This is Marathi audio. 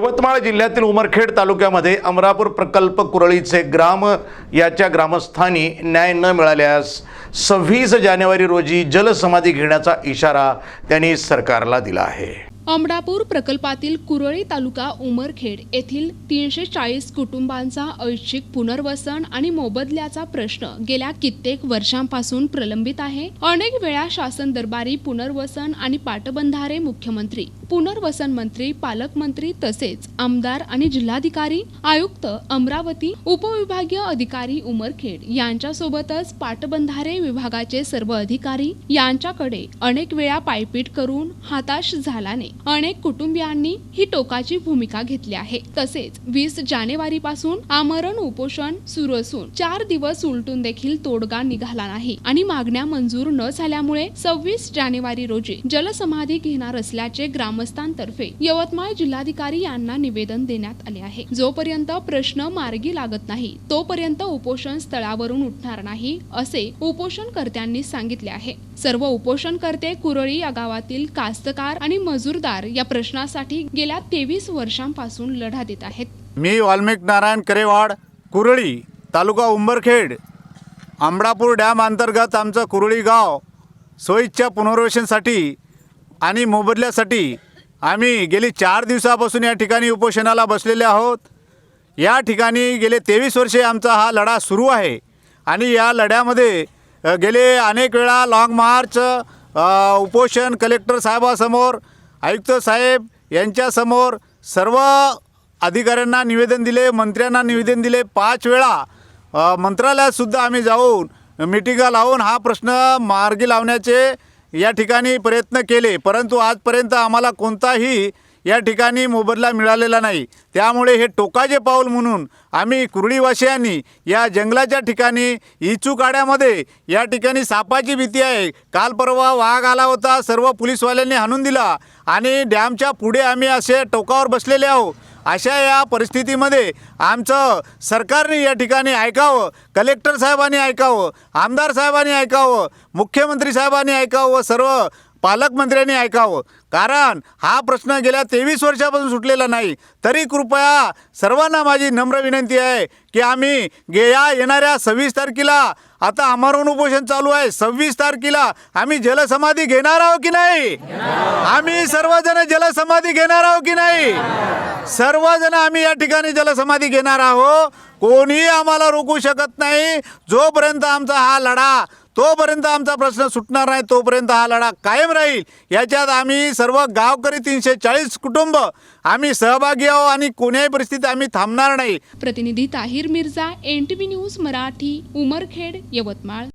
यवतमाळ जिल्ह्यातील उमरखेड तालुक्यामध्ये अमरापूर प्रकल्प कुरळीचे ग्राम याच्या ग्रामस्थांनी न्याय न मिळाल्यास सव्वीस जानेवारी रोजी जलसमाधी घेण्याचा इशारा त्यांनी सरकारला दिला आहे. अमडापूर प्रकल्पातील कुरळी तालुका उमरखेड येथील तीनशे चाळीस कुटुंबांचा ऐच्छिक पुनर्वसन आणि मोबदल्याचा प्रश्न गेल्या कित्येक वर्षांपासून प्रलंबित आहे. अनेक वेळा शासन दरबारी पुनर्वसन आणि पाटबंधारे मुख्यमंत्री पुनर्वसन मंत्री पालकमंत्री तसेच आमदार आणि जिल्हाधिकारी आयुक्त अमरावती उपविभागीय अधिकारी उमरखेड यांच्यासोबतच पाटबंधारे विभागाचे सर्व अधिकारी यांच्याकडे अनेक वेळा पायपीट करून हाताश झाल्याने अनेक कुटुंबियांनी ही टोकाची भूमिका घेतली आहे. तसेच वीस जानेवारी पासून आमरण उपोषण सुरू असून चार दिवस उलटून देखील तोडगा निघाला नाही आणि मागण्या मंजूर न झाल्यामुळे सव्वीस जानेवारी रोजी जलसमाधी घेणार असल्याचे ग्राम ग्रामस्थांतर्फे यवतमाळ जिल्हाधिकारी यांना निवेदन देण्यात आले आहे. जोपर्यंत प्रश्न मार्गी लागत नाही तोपर्यंत उपोषण स्थळावरून उठणार नाही असे उपोषणकर्त्यांनी सांगितले आहे. सर्व उपोषणकर्ते कुरळी या गावातील कास्तकार आणि मजूरदार या प्रश्नासाठी गेल्या तेवीस वर्षांपासून लढा देत आहेत. मी वाल्मिक नारायण करेवाड कुरळी तालुका उंबरखेड आंबडापूर डॅम अंतर्गत आमचं कुरळी गाव सोयीच्या पुनर्वेशनसाठी आणि मोबदल्यासाठी आम्ही गेली चार दिवसापासून या ठिकाणी उपोषणाला बसलेले आहोत. या ठिकाणी गेले तेवीस वर्षे आमचा हा लढा सुरू आहे. आणि या लढ्यामध्ये गेले अनेक वेळा लाँग मार्च उपोषण कलेक्टर साहेबासमोर आयुक्त साहेब यांच्यासमोर सर्व अधिकाऱ्यांना निवेदन दिले मंत्र्यांना निवेदन दिले. पाच वेळा मंत्रालयातसुद्धा आम्ही जाऊन मिटिंगा लावून हा प्रश्न मार्गी लावण्याचे या ठिकाणी प्रयत्न केले परंतु आजपर्यंत आम्हाला कोणताही या ठिकाणी मोबदला मिळालेला नाही. त्यामुळे हे टोकाचे पाऊल म्हणून आम्ही कुरळीवासियांनी या जंगलाच्या ठिकाणी इचूकाड्यामध्ये या ठिकाणी सापाची भीती आहे. काल परवा वाघ आला होता सर्व पोलीसवाल्यांनी हाणून दिला आणि डॅमच्या पुढे आम्ही असे टोकावर बसलेले आहोत. अशा या परिस्थितीमध्ये आमचं सरकारने या ठिकाणी ऐकावं कलेक्टर साहेबांनी ऐकावं आमदार साहेबांनी ऐकावं मुख्यमंत्री साहेबांनी ऐकावं सर्व पालकमंत्र्यांनी ऐकावं. कारण हा प्रश्न गेल्या तेवीस वर्षापासून सुटलेला नाही. तरी कृपया सर्वांना माझी नम्र विनंती आहे की आम्ही गे या येणाऱ्या सव्वीस तारखेला आता आमरण उपोषण चालू आहे. सव्वीस तारखेला आम्ही जलसमाधी घेणार आहोत की नाही? आम्ही सर्वजण जलसमाधी घेणार आहोत की नाही? सर्वजण आम्ही या ठिकाणी जलसमाधी घेणार आहोत. कोणीही आम्हाला रोखू शकत नाही. जोपर्यंत आमचा हा लढा तोपर्यंत आमचा प्रश्न सुटणार नाही तोपर्यंत हा लढा कायम राहील. याच्यात आम्ही सर्व गावकरी तीनशे चाळीस कुटुंब आम्ही सहभागी आहोत आणि कोणत्याही परिस्थितीत आम्ही थांबणार नाही. प्रतिनिधी Tahir Mirza N T V news Marathi Umarkhed Yavatmal.